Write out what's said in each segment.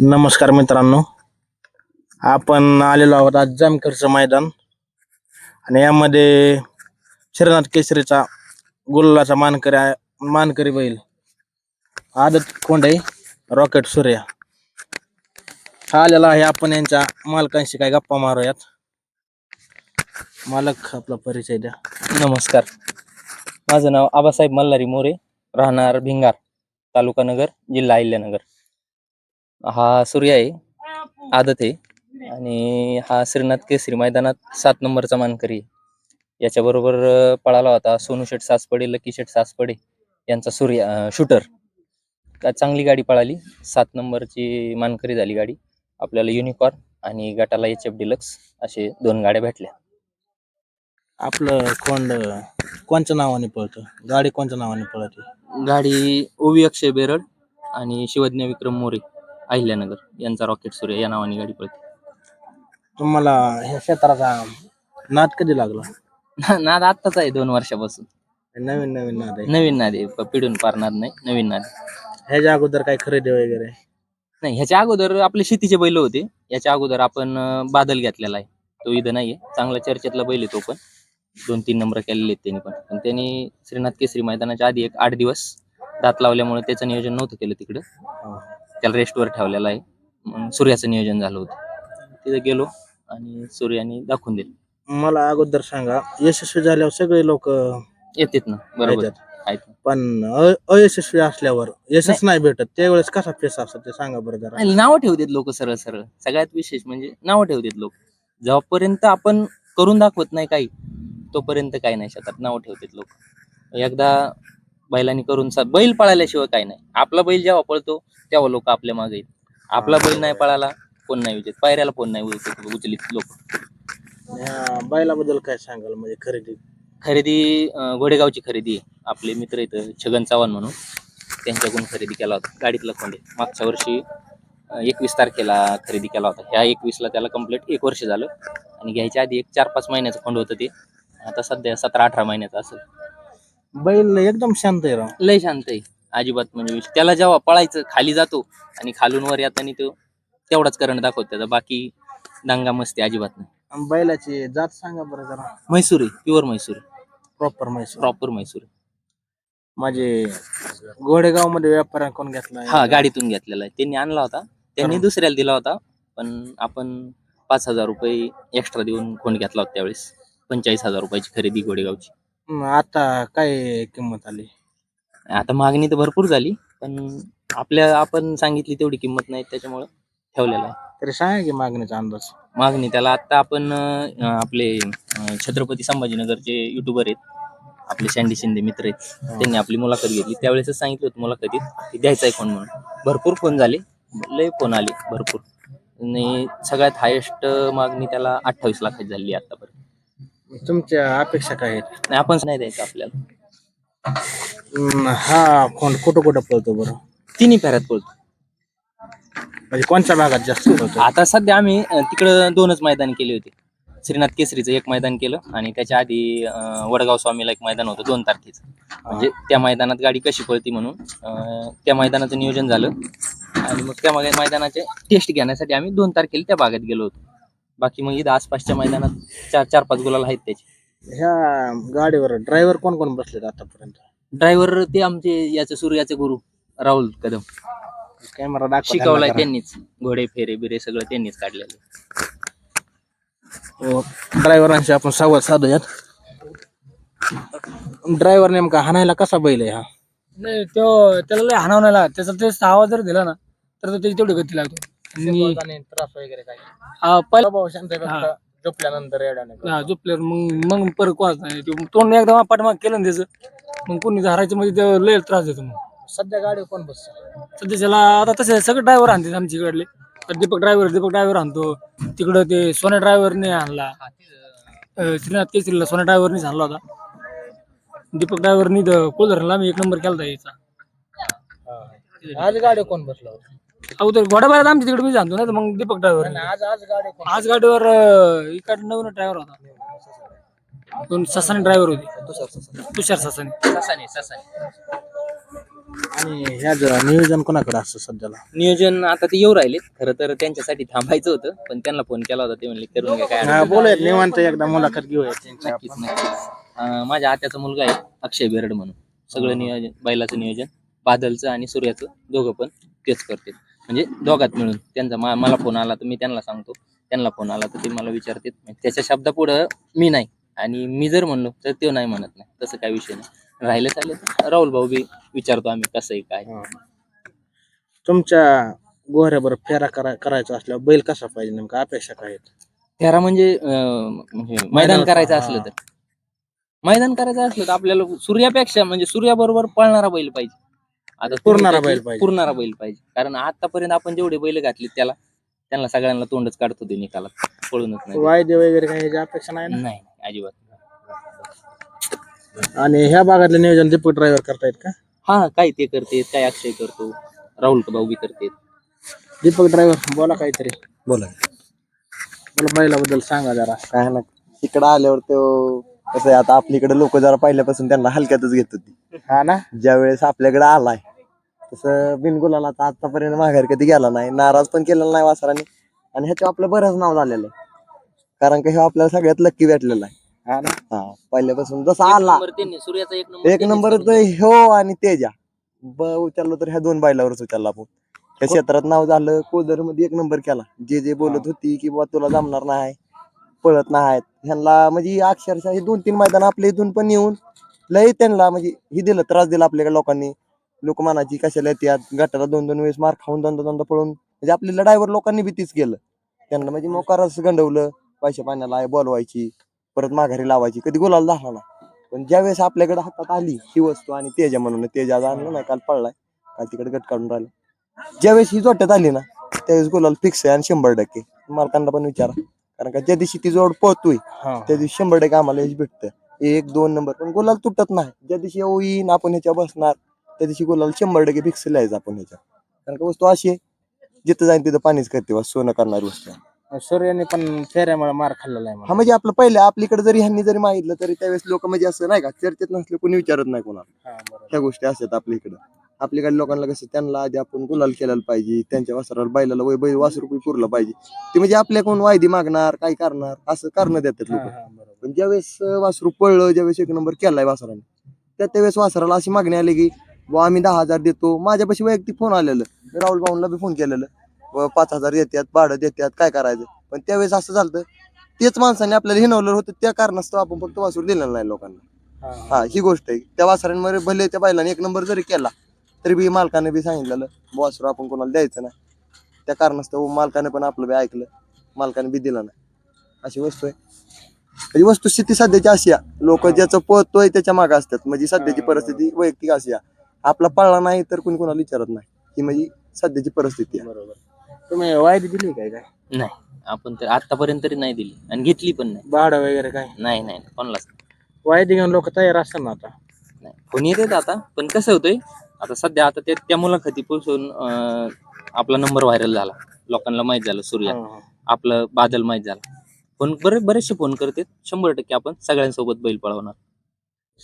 नमस्कार मित्रांनो. आपण आलेलो आहोत आज जामखेडचं मैदान. आणि यामध्ये श्रीनाथ केसरीचा गुल्लाचा मानकरी आहे- मानकरी बैल. आदत कोंडे रॉकेट सूर्या. हा आलेला आहे आपण यांच्या मालकांशी काय गप्पा मारूयात. मालक आपला परिचय द्या. नमस्कार. माझं नाव आबासाहेब मल्हारी मोरे राहणार भिंगार तालुका नगर जिल्हा अहिल्यानगर. हा सूर्य आहे आदत आहे. आणि हा श्रीनाथ केसरी मैदानात सात नंबरचा मानकरी आहे. याच्याबरोबर पळाला होता सोनू शेठ सासपडे लकी शेठ सासपडे यांचा सूर्य शूटर का चांगली गाडी पळाली. सात नंबरची मानकरी झाली गाडी. आपल्याला युनिकॉर्न आणि गटाला एच एफ डिलक्स असे दोन गाड्या भेटल्या. आपलं कोंड कोणत्या नावाने पळतं? गाडी कोणत्या नावाने पळते? गाडी ओवी अक्षय बेरड आणि शिवज्ञ विक्रम मोरे. अहिल्यानगर. यांचा रॉकेट सूर्य या नावाने गाडी पळते. तुम्हाला ह्या क्षेत्राचा नाद कधी लागला? नाद आत्ताच आहे दोन वर्षापासून. नवीन नवीन नाद आहे. नवीन नाद आहे. प- पिढून पार नाद नाही. नवीन नाद आहे. ह्याच्या अगोदर काय खरेदी वगैरे? नाही ह्याच्या अगोदर आपले शेतीचे बैल होते. याच्या अगोदर आपण अं, बादल घेतलेला आहे. तो इथं नाहीये. चांगला चर्चेतला बैल आहे तो पण. दोन तीन नंबर केलेले आहेत त्यांनी पण. पण त्यांनी श्रीनाथ केसरी मैदानाच्या आधी एक आठ दिवस दात लावल्यामुळे त्याचं नियोजन नव्हतं केलं तिकडं. त्याला रेस्टवर ठेवलेला आहे. मग सूर्याचं नियोजन झालं होतं. तिथं गेलो आणि सूर्याने दाखवून दिलं. मला अगोदर सांगा यशस्वी झाल्यावर सगळे लोक येतात ना बरोबर. आहेत. पण अ- अयशस्वी असल्यावर यशच नाही. भेटत त्यावेळेस कसा फेस असतो ते सांगा बरं जरा. आणि नावं ठेवतात लोक सरळ सरळ. सगळ्यात विशेष म्हणजे नावं ठेवतात लोक. जेव्हापर्यंत आपण करून दाखवत नाही काही तोपर्यंत काही नाही शेतात नावं ठेवतात लोक. एकदा बैलांनी करून सा- बैल पळाल्याशिवाय काही नाही. आपला बैल जेव्हा पळतो तेव्हा लोक आपल्या मागे येत आपला बैल नाही पळाला कोण नाही विचारत पायऱ्याला कोण नाही उचलत उचलीत लोक. बैलाबद्दल काय सांगाल? म्हणजे खरेदी. खरेदी अं, घोडेगावची खरेदी आहे. आपले मित्र इथं छगन चव्हाण म्हणून. त्यांच्याकडून खरेदी केला होता. गाडीतला खोंडे मागच्या वर्षी एकवीस तारखेला खरेदी केला होता. ह्या एकवीसला त्याला कंप्लीट एक वर्ष झालं. आणि घ्यायच्या आधी एक चार पाच महिन्याचं खोंड होतं ते. आता सध्या सतरा अठरा महिन्याचं असेल. बैल एकदम शांत आहे राव. लय शांत आहे अजिबात म्हणजे त्याला जेव्हा पळायचं खाली जातो आणि खालून वर येताना तो तेवढाच करंट दाखवतो. त्याचा बाकी दंगा मस्ती अजिबात नाही. आणि बैलाची जात सांगा बरं जरा. म्हैसूर आहे pure Mysore. Proper Mysore. Proper Mysore. माझे गोडेगावमध्ये व्यापाऱ्याकडून घेतला हा गाडीतून घेतलेला आहे. त्यांनी आणला होता. त्यांनी. दुसऱ्याला दिला होता. पण आपण पाच हजार रुपये एक्स्ट्रा देऊन फोन घेतला होता त्यावेळेस? पंचेचाळीस हजार रुपयाची खरेदी गोडेगावची आता काय किंमत आली? आता मागणी तर भरपूर झाली पण आपल्या आपण सांगितली तेवढी किंमत नाही त्याच्यामुळं ठेवलेला आहे. तरी सांगा की मागणीचा अंदाज. मागणी त्याला आता आपण अं, आपले अं, छत्रपती संभाजीनगरचे युट्यूबर आहेत आपले सँडी शिंदे मित्र आहेत त्यांनी आपली मुलाखत घेतली. त्यावेळेसच सांगितलं होतं मुलाखतीत की द्यायचा आहे फोन म्हणून. भरपूर फोन झाले लय फोन आले भरपूर. आणि सगळ्यात हायेस्ट मागणी त्याला अठ्ठावीस लाखाची झाली आतापर्यंत. तुमच्या अपेक्षा काय आहेत? नाही आपण नाही द्यायचं आपल्याला. हा कोण कुठं कुठं पळतो बरं? तिन्ही फेऱ्यात पळतो. म्हणजे कोणत्या भागात जास्त पळतो? आता सध्या आम्ही अं, तिकडं दोनच मैदान केले होते. श्रीनाथ केसरीचं एक मैदान केलं आणि त्याच्या आधी अं, वडगाव स्वामीला एक मैदान होतं दोन तारखेचं. म्हणजे त्या मैदानात गाडी कशी पळती म्हणून अं, त्या मैदानाचं नियोजन झालं. आणि मग त्या मै- मैदानाचे टेस्ट घेण्यासाठी आम्ही दोन तारखेला त्या भागात गेलो होतो. बाकी मग इथं आसपासच्या मैदानात चार चार पाच गुलाल आहेत त्याचे. ह्या गाडीवर ड्रायव्हर कोण कोण बसलेत आतापर्यंत? ड्रायव्हर ते आमचे याचे सूर्याचे गुरु राहुल कदम. कॅमेरा दाखवा शिकवलाय त्यांना त्यांनीच. घोडे फेरे बिरे सगळं त्यांनीच काढलेलं. ड्रायव्हरांशी आपण संवाद साधूयात. ड्रायव्हर नेमका हाणायला कसा बैल आहे हा? नाही तो त्याला लय हाणावं नाही लागत त्याचा ते आवाज जर दिला ना तर तो त्याची तेवढी गती लागतो. आणि त्रास वगैरे काय हा, पहिला भाऊ शांत आहे फक्त झोपल्यानंतर येड्याने हा, झोपल्यावर मग मग परत कोणाच नाही. तो तोंड एकदा पाठमाग केलं ना त्याचं मग कोणी हरायचं म्हणजे ते लय त्रास देतो मग. सध्या गाडी कोण बसतो? सध्या त्याला आता तसे सगळे ड्रायव्हर आणतात आमच्या इकडले तर दीपक ड्रायव्हर दीपक ड्रायव्हर आणतो. तिकडं ते सोन्या ड्रायव्हरने आणला. अं, श्रीनाथ केसरीला सोन्या ड्रायव्हरनेच आणला होता. दीपक ड्रायव्हरनी कोलधरला मी एक नंबर केला होता याचा आज गाडी कोण बसला अगोदर घोड्याबाहेर आमच्या तिकडे मी जाणतो ना तर मग दीपक ड्रायव्हर आज आज गाडी कोण? आज गाडीवर अं, इकडे नवीन ड्रायव्हर होता. दोन ससाने ड्रायव्हर होते. तुषार ससाने. ससाने. ससाने आणि ह्याच नियोजन कोणाकडे असतं सध्याला? नियोजन आता ते येऊ राहिले खरं तर त्यांच्यासाठी थांबायचं होतं पण त्यांना फोन केला होता ते म्हणले करून घ्या काय हा, बोलूयात निवांत एकदा मुलाखत घेऊया त्यांची नक्कीच नक्कीच. अं, माझ्या आत्याचा मुलगा आहे अक्षय बेरड म्हणून. सगळं नियोजन बैलाचं नियोजन बादलचं आणि सूर्याचं दोघं पण तेच करते म्हणजे दोघात मिळून. त्यांचा मा- मला फोन आला तर मी त्यांना सांगतो. त्यांना फोन आला तर ते मला विचारतात त्याच्या शब्दापुढं मी नाही. आणि मी जर म्हणलो तर तो नाही म्हणत नाही. तसं काय विषय नाही. राहिलं चालेल राहुल भाऊ बी विचारतो आम्ही कसं आहे काय. तुमच्या गोऱ्याबरोबर फेरा करा करायचा असल्यावर बैल कसा पाहिजे नेमका? अपेक्षा काय आहेत? फेरा म्हणजे अं, म्हणजे मैदान करायचं. असलं तर. मैदान करायचं असलं तर आपल्याला सूर्यापेक्षा म्हणजे सूर्याबरोबर पळणारा बैल पाहिजे. आता पुरणारा बैल पाहिजे. पुरणारा बैल पाहिजे. कारण आतापर्यंत आपण जेवढे बैल घातले त्याला त्यांना सगळ्यांना तोंडच काढतो ते निकालात. पळूनच नाही. वायदे वगैरे काही ह्याची अपेक्षा नाही ना? नाही अजिबात आणि ह्या भागातलं नियोजन दीपक ड्रायव्हर करतायत का? हा काय ते करते काय अक्षय करतो राहुल भाऊ बी करते. दीपक ड्रायव्हर बोला काहीतरी. बोला. मला बैलाबद्दल सांगा जरा. काय ना इकडं आल्यावर तो कसं आहे आता आपल्याकडे लोक जरा पहिल्यापासून त्यांना हलक्यातच घेत होती. हा ना? ज्या वेळेस आपल्याकडे आलाय तसं बिनगुलाला आता आतापर्यंत माघार कधी गेला नाही. नाराज पण केलेला नाही वासराने. आणि ह्याच्या आपलं बरंच नाव झालेलं आहे. कारण का हे आपल्याला सगळ्यात लक्की भेटलेलं आहे. हा ना? हा पहिल्यापासून जसा आला. नंबर त्यांनी सूर्याचा एक नंबर एक त्यांनीच नंबर करून दिला. हो आणि तेजा. ब उचललो तर ह्या दोन बैलावरच उचलला आपण. त्या क्षेत्रात नाव झालं कोदरमध्ये एक नंबर केला. जे जे बोलत होती की बाबा तुला जमणार नाही पळत नाहीत. ह्यांना म्हणजे अक्षरशः हे दोन तीन मैदान आपल्या इथून पण येऊन लय त्यांना म्हणजे ही दिलं त्रास दिला आपल्याकडे लोकांनी. लोक मानाची कशाला येतात गटाला दोन दोन वेळेस मार खाऊन दोनदा दोनदा पळून. म्हणजे आपल्याला ड्रायव्हर लोकांनी बी तीच केलं. त्यांना म्हणजे मोकारच गंडवलं पैसे पाण्याला बोलवायची परत माघारी लावायची. कधी गुलाल झाला ना पण ज्यावेळेस आपल्याकडे हातात आली ही वस्तू आणि तेजा म्हणून तेजा आणलं नाही काल पळलाय. काल तिकडे गट काढून राहिला. ज्यावेळेस ही जोट्यात आली ना त्यावेळेस गुलाल फिक्स आहे आणि शंभर टक्के. मालकांना पण विचारा. कारण का ज्या दिवशी ती जोड पळतोय हा. त्या दिवशी शंभर टक्के आम्हाला यश भेटतं. एक दोन नंबर. पण गुलाल तुटत नाही. ज्या दिवशी येईन आपण ह्याच्या बसणार. त्या दिवशी गुलाल शंभर टक्के फिक्स लिहायचं आपण ह्याच्या कारण का वस्तू अशी आहे जिथं जाईन तिथं पाणीच करते सोनं करणारी वस्तू आहे. सूर्याने पण फेऱ्यामुळे मार खाल्लेला आहे हा म्हणा. म्हणजे आपलं पहिलं आपलीकडे जरी ह्यांनी जरी मागितलं तरी त्यावेळेस लोक म्हणजे असं नाही का चर्चेत नसले कोणी विचारत नाही कोणाला. ह्या गोष्टी असतात आपल्या इकडं आपल्याकडे लोकांना कसं त्यांना आधी आपण गुलाल केलेला पाहिजे त्यांच्या वासराला बैलाला वय बैल वासर रुपये पुरलं पाहिजे ते म्हणजे आपल्याकडून वायदी मागणार काय करणार असं करणं देतात लोक. पण ज्यावेळेस अं, वासरू पळलं ज्यावेळेस एक नंबर केलाय वासराने त्या त्यावेळेस वासराला अशी मागणी आली की बुवा आम्ही दहा हजार देतो. माझ्यापाशी वैयक्तिक फोन आलेलं. मी राहुल भाऊंना बी फोन केलेलं. व पाच हजार देतात भाडं देतात काय करायचं? पण त्यावेळेस असं झालं तेच माणसाने आपल्याला हिनवलं होतं त्या कारणास्तव आपण फक्त वासरू दिलेलं नाही लोकांना. हा, हा. हा ही गोष्ट आहे. त्या वासरांमध्ये भले त्या बैलाने एक नंबर जरी केला तरी बी मालकाने बी सांगितलेलं वासरू आपण कोणाला द्यायचं नाही. त्या कारणास्तव मालकाने पण आपलं बी ऐकलं मालकाने बी दिलं नाही. अशी वस्तू आहे. म्हणजे वस्तुस्थिती सध्याची अशी लोक ज्याचं पळतोय त्याच्यामागे असतात. म्हणजे सध्याची परिस्थिती वैयक्तिक अशी आहे. आपला पळला नाही तर कोणी कोणाला विचारत नाही. ही म्हणजे सध्याची परिस्थिती आहे. बरोबर. तुम्ही वायदी दिली काय काय? नाही. आपण तर आतापर्यंत तरी नाही दिली. आणि घेतली पण नाही. भाडं वगैरे काय? नाही नाही कोणालाच नाही. वायदी घेऊन लोक तयार असतात ना आता? नाही. फोन येतात आता. पण कसं होतंय आता सध्या आता ते त्या मुलाखतीपासून अं, आपला नंबर व्हायरल झाला. लोकांना माहीत झालं सूर्या हा, हा. आपलं बादल माहीत झाला. फोन बरे बरेचसे फोन करतात. शंभर टक्के आपण सगळ्यांसोबत बैल पळवणार.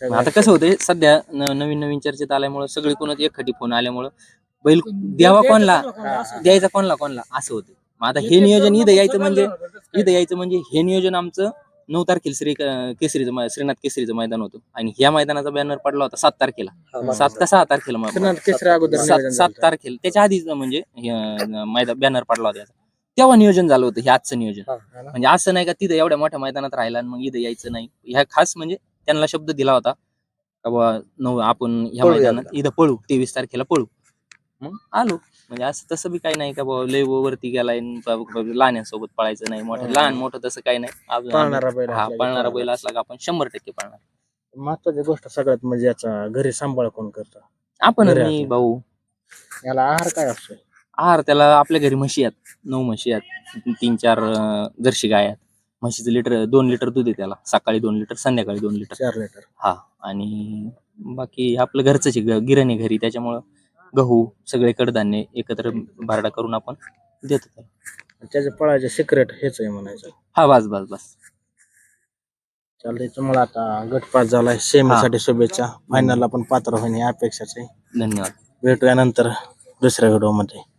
सगळं आता कसं होतंय सध्या न- नवीन नवीन चर्चेत आल्यामुळे सगळीकडूनच एकखटी फोन आल्यामुळं बैल द्यावा कोणला द्यायचा कोणला कोणला? असं होतं मग आता हे नियोजन इथं यायचं म्हणजे इथं यायचं म्हणजे हे नियोजन आमचं नऊ तारखेला श्री केसरीचं मै- श्रीनाथ केसरीचं मैदान होतं. आणि ह्या मैदानाचा बॅनर पडला होता सात तारखेला. सात का सहा तारखेला मै- अगोदर सात नियोजन सात झालं. तारखेला. त्याच्या आधीच म्हणजे हे, मैदान बॅनर पडला होता याचा. तेव्हा नियोजन झालं होतं हे आजचं नियोजन. हा, हा ना. म्हणजे असं नाही का तिथं एवढ्या मोठ्या मैदानात राहिला आणि मग इथं यायचं नाही. ह्या खास म्हणजे त्यांना शब्द दिला होता का बुवा नऊ आपण ह्या पळूया मैदानात इथं पळू तेवीस तारखेला पळू. मग आलो. म्हणजे असं तसं बी काही नाही का बाबा लय वरती गेलाय ब- ब- लहान्यांसोबत पळायचं नाही मोठं हा. लहान मोठं तसं काही नाही. पळणारा बैल हा असला की पळणारा. बैल असला का आपण शंभर टक्के पळणार. महत्वाची गोष्ट सगळ्यात म्हणजे याचा घरी सांभाळ कोण करतं? आपण बरं मी आहे. भाऊ. याला आहार काय असतो? आहार त्याला आपल्या घरी म्हशी आहेत नऊ म्हशी आहेत तीन चार अं, जर्सी गाय आहेत. म्हशीचं लिटर दोन लिटर दूध आहे त्याला. सकाळी दोन लिटर संध्याकाळी दोन लिटर चार लिटर हा आणि बाकी आपलं घरचंच आहे, ग- गिरण आहे घरी. त्याच्यामुळं गहू सगळे कडधान्य एकत्र भारडा करून आपण देतो त्याला. त्याचे पळायचे सिक्रेट हेच आहे म्हणायचं. हा बस बस बस. चालतंय तुम्हाला आता गटपास झालाय. सेमीसाठी शुभेच्छा. फायनलला पण पात्र होणे अपेक्षाच आहे. धन्यवाद. भेटूया नंतर दुसऱ्या व्हिडिओमध्ये